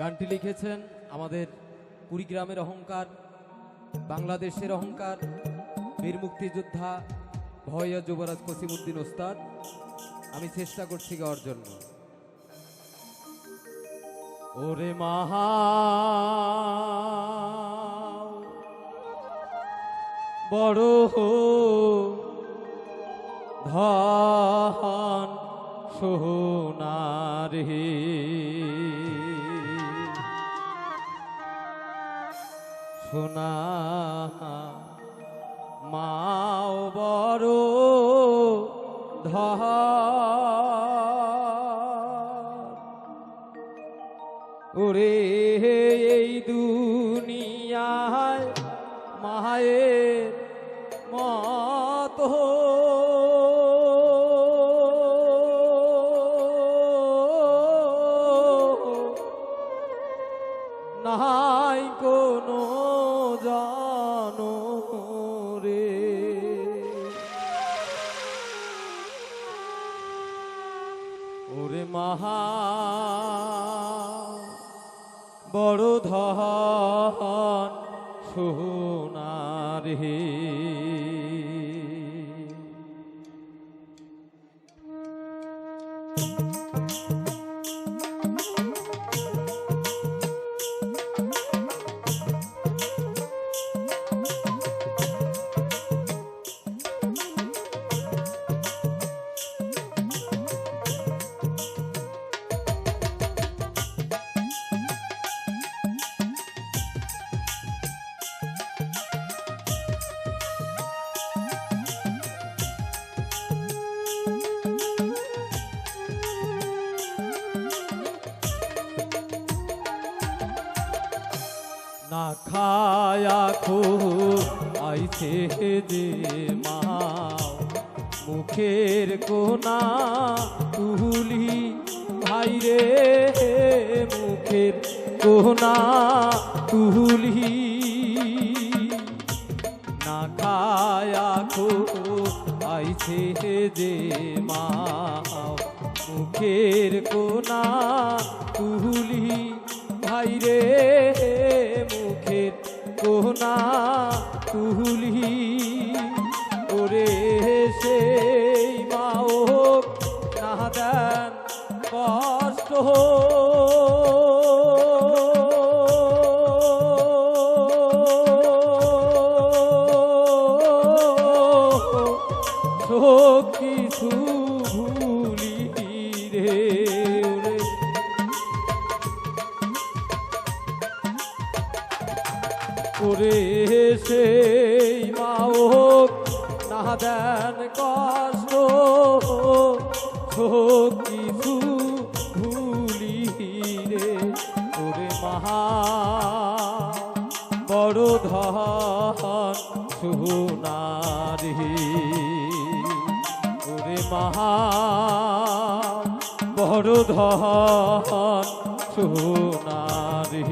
গানটি লিখেছেন আমাদের কুড়িগ্রামের অহংকার, বাংলাদেশের অহংকার, বীর মুক্তিযোদ্ধা ভয়া যুবরাজ কসিমুদ্দিন ওস্তাদ। আমি চেষ্টা করছি গাওয়ার জন্য। ওরে মাহা বড় হো, ধন সোনারি সোনা মাও বড় ধন ওরে এই দুনিয়ায় মায়ের মত মহা বড় ধন সোনারে খায়া খো আইছে যে মা মুখের কোনা তুলি ভাই রে মুখের কোনা তুলি। না খায়া খো আইছে যে মা মুখের কোনা তুলি ভাই রে কোনা তুলি। ওরে সেই ও না দেন কষ্ট সব ওরে সেই মাও না দেন কষ্ট কিছু ভুলি রে ওরে মহা। বড় ধন সোনারি ওরে মহা। বড় ধন সোনারি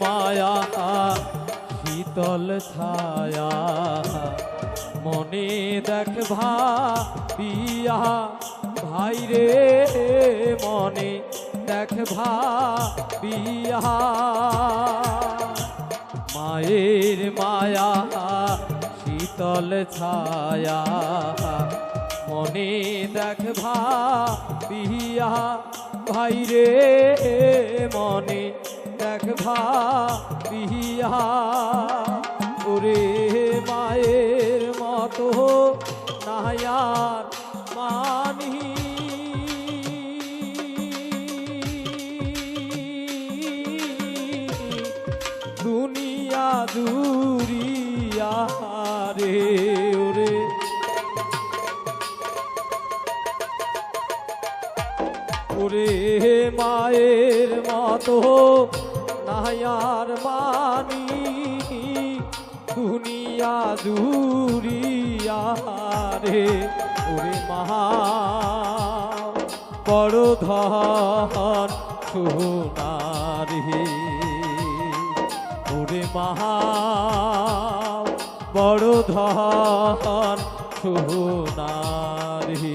মায়া, শীতল ছায়া। মনে দেখ ভাইয়া ভাই রে, মনে দেখ ভাইয়া মায়ের মায়া, শীতল ছায়া। মনে দেখ ভাইয়া ভাই রে, মনে একঘা বিহিয়া ওরে মায়ের মতো নাহার মানি। দুনিয়া দুরিয়া রে ওরে। ওরে মায়ের মতো নায়ার মানি দুনিয়া জুরিয়া রে, ওরে মহা বড় ধন সোনারে ওরে মহা বড় ধন সোনারে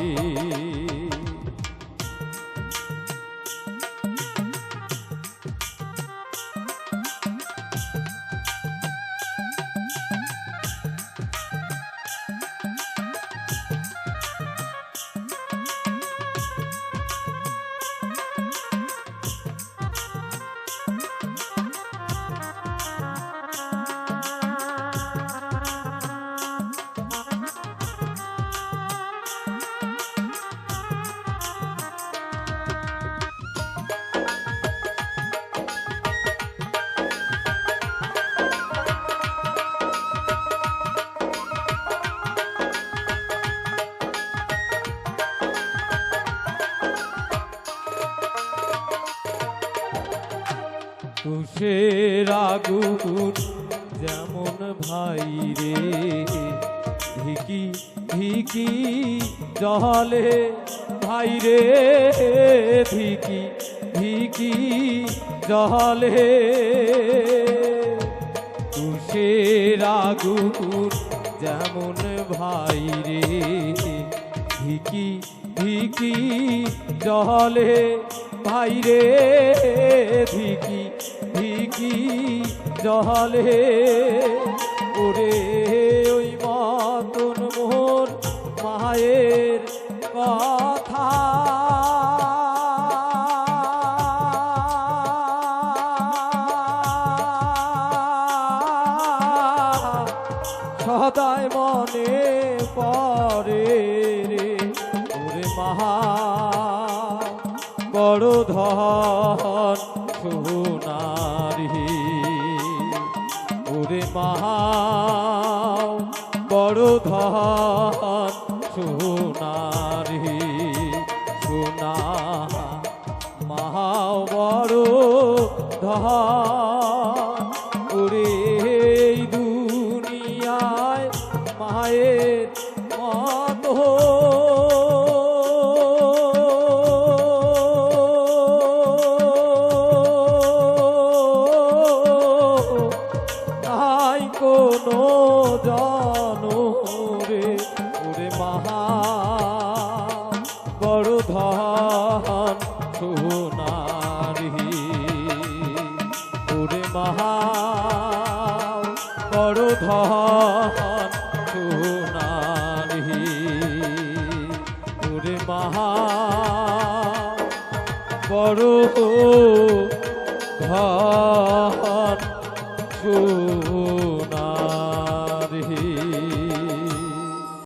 তুষের আগুন, যেমন ভাই রে ধিকি ধিকি জলে, ভাই রে ধিকি ধিকি জলে। তুষের আগুন, যেমন ভাই রে ধিকি ধিকি জলে, ভাই রে জলে ওরে ওই মতন মোর মায়ের কথা। সদায় মনে পড়ে রে ওরে মহা বড় ধন সোনারি ওরে মহা বড় ধন সোনারি সোনা। মহা বড় ধন জানো রে, ওরে মহা বড় ধন সোনারি, ওরে মহা বড় ধন সোনারি, ওরে মহা বড় ধন সোনারি।